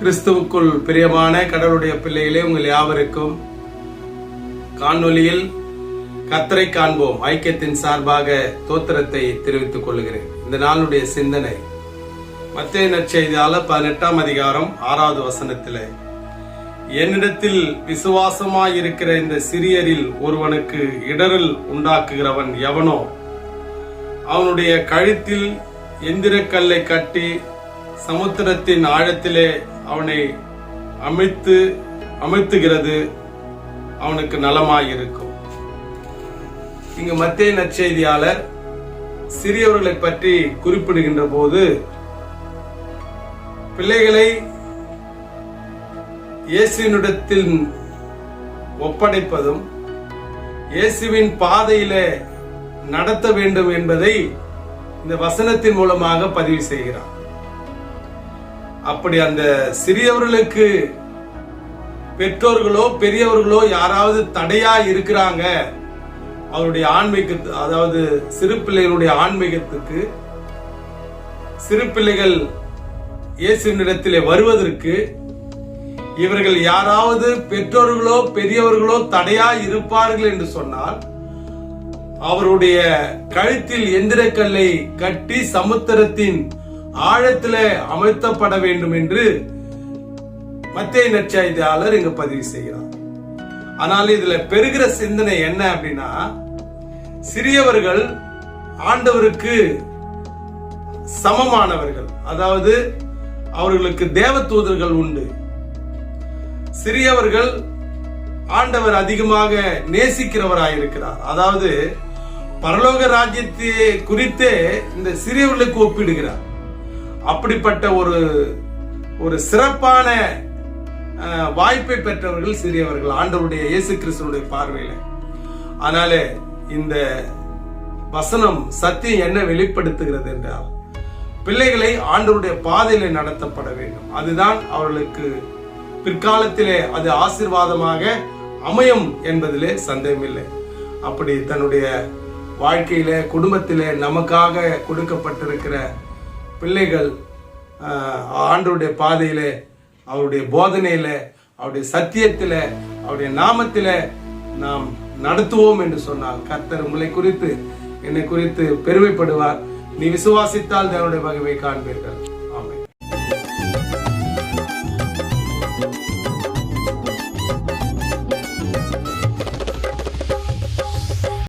கிறிஸ்துவுக்குள் பிரியமான கடவுளுடைய பிள்ளைகளே உங்கள் யாவருக்கும் காணொலியில் கத்தரை காண்போம். ஐக்கியத்தின் சார்பாக தோத்திரத்தை தெரிவித்துக் கொள்கிறேன். இந்த நாளுடைய சிந்தனை. மத்திய நற்செய்தியால பதினெட்டாம் அதிகாரம் ஆறாவது வசனத்தில் என்னிடத்தில் விசுவாசமாய் இருக்கிற இந்த சிறியரில் ஒருவனுக்கு இடரல் உண்டாக்குகிறவன் எவனோ? அவனுடைய கழுத்தில் எந்திரக்கல்லை கட்டி சமுத்திரத்தின் ஆழத்திலே அவனை அமைத்து அமைத்துகிறது. அவனுக்கு நலமாயிருக்கும். இங்கு மத்திய நற்செய்தியாளர் சிறியவர்களை பற்றி குறிப்பிடுகின்ற போது பிள்ளைகளை இயேசுவினிடத்தில் ஒப்படைப்பதும் இயேசுவின் பாதையிலே நடத்த வேண்டும் என்பதை இந்த வசனத்தின் மூலமாக பதிவு செய்கிறார். அப்படி அந்த சிறியவர்களுக்கு பெற்றோர்களோ பெரியவர்களோ யாராவது தடையா இருக்கிறாங்க அவருடைய ஆன்மீகத்து அதாவது சிறு பிள்ளைகளுடைய ஆன்மீகத்துக்கு சிறு பிள்ளைகள் இயேசுவினிடத்திலே வருவதற்கு இவர்கள் யாராவது பெற்றோர்களோ பெரியவர்களோ தடையா இருப்பார்கள் என்று சொன்னால் அவருடைய கழுத்தில் எந்திரக்கல்லை கட்டி சமுத்திரத்தின் ஆழத்தில் அமர்த்தப்பட வேண்டும் என்று மத்திய நற்செய்தியாளர் இங்கு பதிவு செய்கிறார். ஆனால் இதுல பெருகிற சிந்தனை என்ன அப்படின்னா சிறியவர்கள் ஆண்டவருக்கு சமமானவர்கள். அதாவது அவர்களுக்கு தேவ தூதர்கள் உண்டு. சிறியவர்கள் ஆண்டவர் அதிகமாக நேசிக்கிறவராயிருக்கிறார். அதாவது பரலோக ராஜ்யத்தை குறித்தே இந்த சிறியவர்களுக்கு ஒப்பிடுகிறார். அப்படிப்பட்ட ஒரு ஒரு சிறப்பான வாய்ப்பை பெற்றவர்கள் சிறியவர்கள் ஆண்டவருடைய இயேசு கிறிஸ்தனுடைய பார்வையில். அதனால இந்த வசனம் சத்தியம் என்ன வெளிப்படுத்துகிறது என்றால் பிள்ளைகளை ஆண்டவருடைய பாதையில நடத்தப்பட வேண்டும். அதுதான் அவர்களுக்கு பிற்காலத்திலே அது ஆசீர்வாதமாக அமையும் என்பதிலே சந்தேகமில்லை. அப்படி தன்னுடைய வாழ்க்கையில குடும்பத்திலே நமக்காக கொடுக்கப்பட்டிருக்கிற பிள்ளைகள் ஆண்டருடைய ஆண்டவருடைய பாதையிலே அவருடைய போதனையில அவருடைய சத்தியத்தில அவருடைய நாமத்தில நாம் நடத்துவோம் என்று சொன்னால் கர்த்தர் உங்களை குறித்து என்னை குறித்து பெருமைப்படுவார். நீ விசுவாசித்தால் தேவனுடைய வகைவை காண்பீர்கள்.